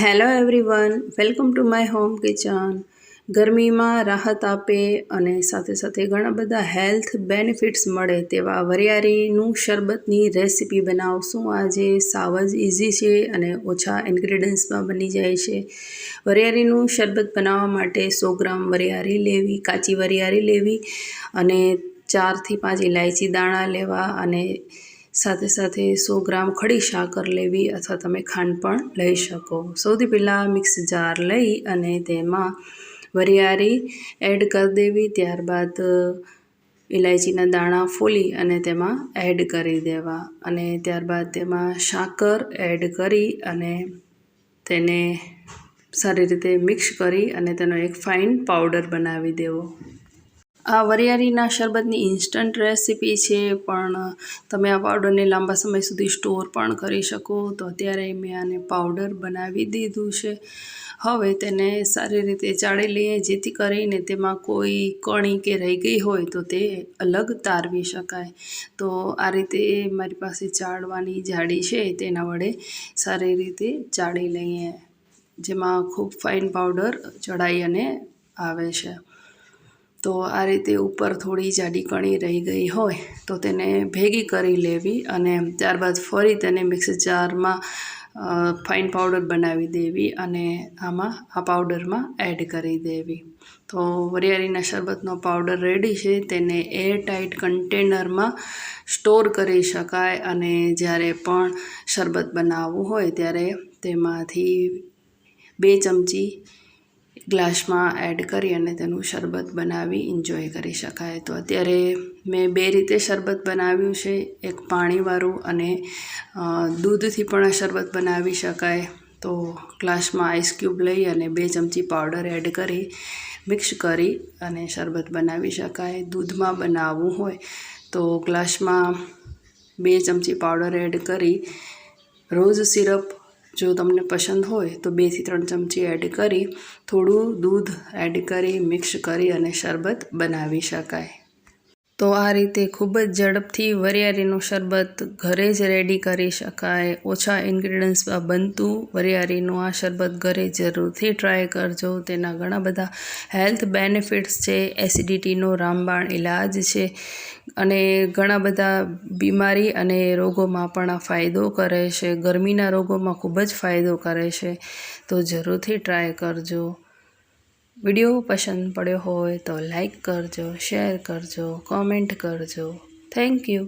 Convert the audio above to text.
Hello everyone welcome to my home kitchen ગરમીમાં રાહત આપે અને સાથે સાથે ઘણા બધા હેલ્થ બેનિફિટ્સ મળે તેવા વરિયાળીનું શરબતની રેસિપી બનાવશું. આજે સાવ જ ઇઝી છે અને ઓછા ઇન્ગ્રીડિયન્ટ્સમાં બની જાય છે. વરિયાળીનું શરબત બનાવવા માટે સો ગ્રામ વરિયાળી લેવી, કાચી વરિયાળી લેવી અને ચારથી પાંચ ઇલાયચી દાણા લેવા અને સાથે સાથે સો ગ્રામ ખડી સાકર લેવી અથવા તમે ખાંડ પણ લઈ શકો. સૌથી પહેલાં મિક્સ જાર લઈ અને તેમાં વરિયાળી એડ કરી દેવી. ત્યારબાદ ઇલાયચીના દાણા ફોલી અને તેમાં એડ કરી દેવા અને ત્યારબાદ તેમાં સાકર એડ કરી અને તેને સારી રીતે મિક્સ કરી અને તેનો એક ફાઇન પાવડર બનાવી દેવો. આ વરિયાળીના શરબતની ઇન્સ્ટન્ટ રેસીપી છે, પણ તમે આ પાવડરને લાંબા સમય સુધી સ્ટોર પણ કરી શકો. તો અત્યારે મેં આને પાવડર બનાવી દીધું છે. હવે તેને સારી રીતે ચાળી લઈએ, જેથી કરીને તેમાં કોઈ કણી કે રહી ગઈ હોય તો તે અલગ તારવી શકાય. તો આ રીતે મારી પાસે ચાળવાની જાડી છે, તેના વડે સારી રીતે ચાળી લઈએ, જેમાં ખૂબ ફાઇન પાવડર ચડાઈ અને આવે છે. તો આ રીતે ઉપર થોડી જાડી કણી રહી ગઈ હોય તો તેને ભેગી કરી લેવી અને ત્યારબાદ ફરી તેને મિક્સ જારમાં ફાઇન પાવડર બનાવી દેવી અને આમાં આ પાવડરમાં એડ કરી દેવી. તો વરિયાળીના શરબતનો પાવડર રેડી છે, તેને એર ટાઈટ કન્ટેનરમાં સ્ટોર કરી શકાય અને જ્યારે પણ શરબત બનાવવું હોય ત્યારે તેમાંથી બે ચમચી ગ્લાસમાં એડ કરી અને તેનું શરબત બનાવી એન્જોય કરી શકાય. તો અત્યારે મેં બે રીતે શરબત બનાવ્યું છે. એક પાણીવાળું અને દૂધથી પણ શરબત બનાવી શકાય. તો ગ્લાસમાં આઈસ ક્યુબ લઈ અને બે ચમચી પાવડર એડ કરી મિક્સ કરી અને શરબત બનાવી શકાય. દૂધમાં બનાવવું હોય તો ગ્લાસમાં બે ચમચી પાવડર એડ કરી રોઝ સિરપ જો તમને પસંદ હોય તો બેથી ત્રણ ચમચી એડ કરી થોડું દૂધ એડ કરી મિક્સ કરી અને શરબત બનાવી શકાય. તો આ રીતે ખૂબ જ ઝડપથી વરિયાળીનું શરબત ઘરે જ રેડી કરી શકાય. ઓછા ઇન્ગ્રીડિયન્ટ્સમાં બનતું વરિયાળીનું આ શરબત ઘરે જરૂરથી ટ્રાય કરજો. તેના ઘણા બધા હેલ્થ બેનિફિટ્સ છે. એસિડિટીનો રામબાણ ઇલાજ છે. અને ઘણા બધા બીમારી અને રોગોમાં પણ આ ફાયદો કરે છે. ગરમીના રોગોમાં ખૂબ જ ફાયદો કરે છે. તો જરૂરથી ટ્રાય કરજો. વીડિયો પસંદ પડ્યો હોય તો લાઈક કરજો શેર કરજો કોમેન્ટ કરજો. Thank you